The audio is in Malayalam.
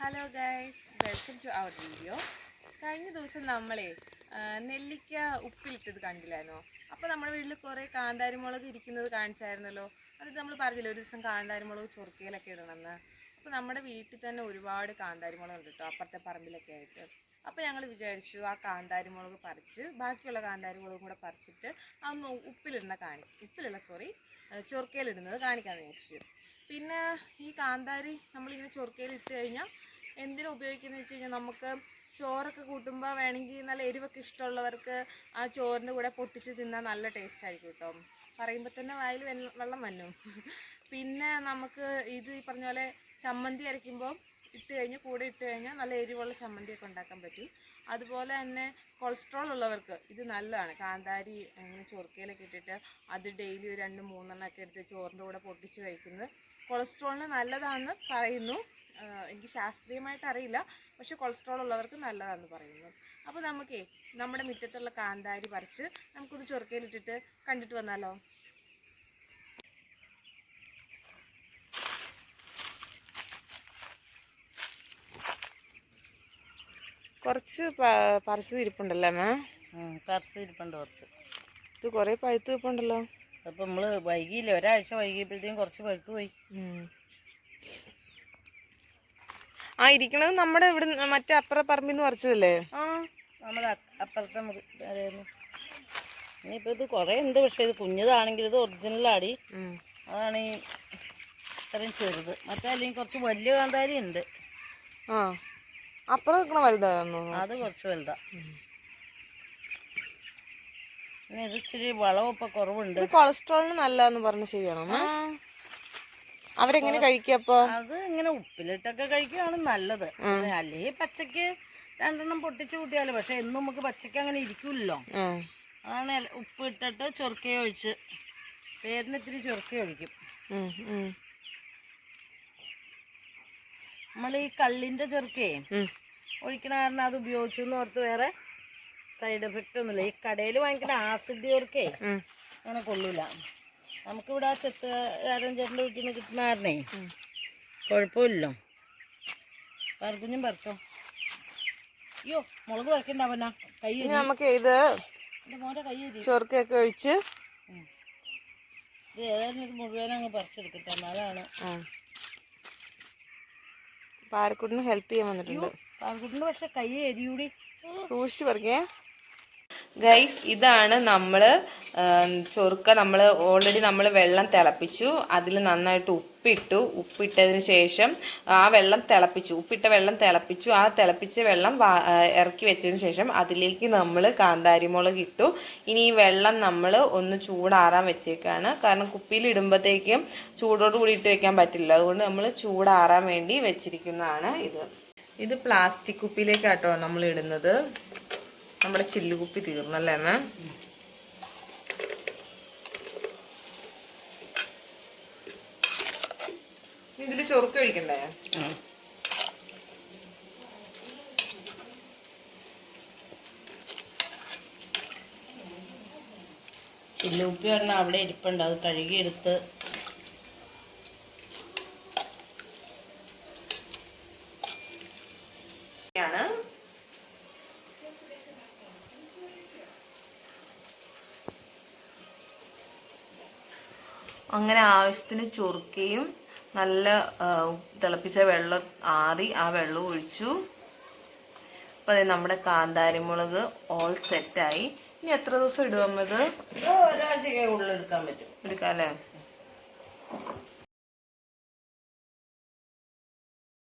Hello guys welcome to our video കഴിഞ്ഞ ദിവസം നമ്മളെ നെല്ലിക്ക ഉപ്പിലിട്ടത് കണ്ടില്ലായിരുന്നോ? അപ്പോൾ നമ്മുടെ വീട്ടിൽ കുറേ കാന്താരിമുളക് ഇരിക്കുന്നത് കാണിച്ചായിരുന്നല്ലോ. അത് നമ്മൾ പറഞ്ഞില്ല ഒരു ദിവസം കാന്താരിമുളക് ചൊറുക്കയിലൊക്കെ ഇടണമെന്ന്. അപ്പോൾ നമ്മുടെ വീട്ടിൽ തന്നെ ഒരുപാട് കാന്താരിമുളക് ഉണ്ട് കേട്ടോ അപ്പുറത്തെ പറമ്പിലൊക്കെ ആയിട്ട്. അപ്പോൾ ഞങ്ങൾ വിചാരിച്ചു ആ കാന്താരിമുളക് പറിച്ച് ബാക്കിയുള്ള കാന്താരിമുളകും കൂടെ പറിച്ചിട്ട് അതൊന്ന് ഉപ്പിലിടുന്ന കാണി ഉപ്പിലല്ല സോറി ചൊറുക്കയിലിടുന്നത് കാണിക്കാമെന്ന് വിചാരിച്ചു. പിന്നെ ഈ കാന്താരി നമ്മളിങ്ങനെ ചൊറുക്കയിൽ ഇട്ട് കഴിഞ്ഞാൽ എന്തിനാ ഉപയോഗിക്കുന്നത് വെച്ച് കഴിഞ്ഞാൽ നമുക്ക് ചോറൊക്കെ കൂട്ടുമ്പോൾ വേണമെങ്കിൽ നല്ല എരിവൊക്കെ ഇഷ്ടമുള്ളവർക്ക് ആ ചോറിന്റെ കൂടെ പൊട്ടിച്ച് തിന്നാൽ നല്ല ടേസ്റ്റ് ആയിരിക്കും കേട്ടോ. പറയുമ്പോൾ തന്നെ വായിൽ വെള്ളം വന്നു. പിന്നെ നമുക്ക് ഇത് ഈ പറഞ്ഞ പോലെ ചമ്മന്തി അരയ്ക്കുമ്പോൾ ഇട്ട് കഴിഞ്ഞ് കൂടെ ഇട്ട് കഴിഞ്ഞാൽ നല്ല എരിവുള്ള ചമ്മന്തിയൊക്കെ ഉണ്ടാക്കാൻ പറ്റും. അതുപോലെ തന്നെ കൊളസ്ട്രോൾ ഉള്ളവർക്ക് ഇത് നല്ലതാണ്. കാന്താരി അങ്ങനെ ചൊറുക്കയിലൊക്കെ ഇട്ടിട്ട് അത് ഡെയിലി ഒരു രണ്ട് മൂന്നെണ്ണം ഒക്കെ എടുത്ത് ചോറിന്റെ കൂടെ പൊട്ടിച്ച് കഴിക്കുന്നത് കൊളസ്ട്രോളിന് നല്ലതാണെന്ന് പറയുന്നു. എനിക്ക് ശാസ്ത്രീയമായിട്ട് അറിയില്ല. പക്ഷെ കൊളസ്ട്രോൾ ഉള്ളവർക്ക് നല്ലതാണെന്ന് പറയുന്നു. അപ്പോൾ നമുക്കേ നമ്മുടെ മുറ്റത്തുള്ള കാന്താരി പറിച്ച് നമുക്കൊന്ന് ചൊറുക്കയിലിട്ടിട്ട് കണ്ടിട്ട് വന്നാലോ? കുറച്ച് പറിച്ചത് ഇരിപ്പുണ്ടല്ലോ അമ്മ? പറിച്ചത് ഇരിപ്പുണ്ട് കുറച്ച്. ഇത് കുറേ പഴുത്ത് ഇരിപ്പുണ്ടല്ലോ അപ്പം നമ്മൾ വൈകിയില്ല? ഒരാഴ്ച വൈകിയപ്പോഴത്തേക്കും കുറച്ച് പഴുത്ത് പോയി. ആ ഇരിക്കണത് നമ്മുടെ ഇവിടെ മറ്റേ അപ്പുറ പറമ്പിൽ നിന്ന് പറിച്ചതല്ലേ? ആ നമ്മുടെ അപ്പുറത്തെ മുറിയായിരുന്നു ഇനിയിപ്പോൾ ഇത് കുറേ ഉണ്ട് പക്ഷേ ഇത് കുഞ്ഞതാണെങ്കിൽ ഇത് ഒറിജിനലാടി അതാണ് ഈ ഇത്രയും ചെറുത്. മറ്റേ അല്ലെങ്കിൽ കുറച്ച് വലിയ കാന്താരി ഉണ്ട്. ആ. അപ്പുറം നിൽക്കണ വലുതായിരുന്നു അത് കുറച്ച് വലുതാ. പിന്നെ ഇത് ഇച്ചിരി വളവും കുറവുണ്ട്. ഇത് കൊളസ്ട്രോളിന് നല്ലതെന്ന് പറഞ്ഞ് ശരിയാണോ അവരെങ്ങനെ കഴിക്കപ്പോ അത് ഇങ്ങനെ ഉപ്പിലിട്ടൊക്കെ കഴിക്കുകയാണ് നല്ലത്. അല്ലെങ്കിൽ പച്ചക്ക് രണ്ടെണ്ണം പൊട്ടിച്ചു കൂട്ടിയാലോ. പക്ഷെ എന്നും നമുക്ക് പച്ചക്ക് അങ്ങനെ ഇരിക്കില്ലല്ലോ. അതാണ് ഉപ്പ് ഇട്ടിട്ട് ചൊറുക്കയെ ഒഴിച്ച് പേരിന് ഇത്തിരി ചൊറുക്ക ഒഴിക്കും ഉം, ഉം, നമ്മൾ ഈ കള്ളിന്റെ ചെറുക്കേ. ഒഴിക്കണ കാരണം അത് ഉപയോഗിച്ചു എന്ന് ഓർത്ത് വേറെ സൈഡ് എഫക്റ്റ് ഒന്നുമില്ല. ഈ കടയിൽ വാങ്ങിക്കുന്ന ആസിഡ് ചെറുക്കേ അങ്ങനെ കൊള്ളൂല. നമുക്കിവിടെ ആ ചെത്ത് ആരും ചേട്ടന്റെ വീട്ടിൽ നിന്ന് കിട്ടുന്ന കാരണേ കുഴപ്പമില്ലല്ലോ പറക്കുഞ്ഞും പറിച്ചോ. അയ്യോ മുളക് പറിക്കണ്ടാവന കൈ നമുക്ക് ഇത് മോന്റെ കൈ ചൊറുക്കൊക്കെ ഒഴിച്ച് ഇത് ഏതായാലും ഇത് മുഴുവൻ അങ്ങ് പറിച്ചെടുക്കട്ടെ എന്നാലാണ് ആ. പാരക്കുട്ടിന് ഹെൽപ്പ് ചെയ്യാൻ വന്നിട്ടുണ്ട്. പാരക്കുട്ടിന് പക്ഷെ കൈ എരിയൂടി. സൂക്ഷിച്ചു പറിക്കേ. ഗൈസ് ഇതാണ് നമ്മൾ ചൊറുക്ക നമ്മൾ ഓൾറെഡി നമ്മൾ വെള്ളം തിളപ്പിച്ചു. അതിൽ നന്നായിട്ട് ഉപ്പിട്ടു. ഉപ്പിട്ടതിന് ശേഷം ആ വെള്ളം തിളപ്പിച്ചു. ഉപ്പിട്ട വെള്ളം തിളപ്പിച്ചു. ആ തിളപ്പിച്ച വെള്ളം ഇറക്കി വെച്ചതിന് ശേഷം അതിലേക്ക് നമ്മൾ കാന്താരിമുളക് ഇട്ടു. ഇനി ഈ വെള്ളം നമ്മൾ ഒന്ന് ചൂടാറാൻ വെച്ചേക്കാണ്. കാരണം കുപ്പിയിൽ ഇടുമ്പോഴത്തേക്കും ചൂടോട് കൂടി ഇട്ട് വെക്കാൻ പറ്റില്ല അതുകൊണ്ട് നമ്മൾ ചൂടാറാൻ വേണ്ടി വെച്ചിരിക്കുന്നതാണ് ഇത്. ഇത് പ്ലാസ്റ്റിക് കുപ്പിയിലേക്കാട്ടോ നമ്മൾ ഇടുന്നത്. നമ്മുടെ ചില്ലുകുപ്പി തീർന്നല്ലേ അമ്മ? ഇതിൽ ചൊറുക്ക് കഴിക്കണ്ടേ ചില്ലുപ്പി പറഞ്ഞാൽ അവിടെ ഇരിപ്പുണ്ട്. അത് കഴുകിയെടുത്ത് അങ്ങനെ ആവശ്യത്തിന് ചൊറുക്കുകയും നല്ല തിളപ്പിച്ച വെള്ളം ആറി ആ വെള്ളം ഒഴിച്ചു. അപ്പൊ നമ്മുടെ കാന്താരിമുളക് ഓൾ സെറ്റായി ഇനി എത്ര ദിവസം ഇടുവമ്മത് ഒരാഴ്ച ഉള്ളിൽ എടുക്കാൻ പറ്റും. എടുക്കാല്ലേ?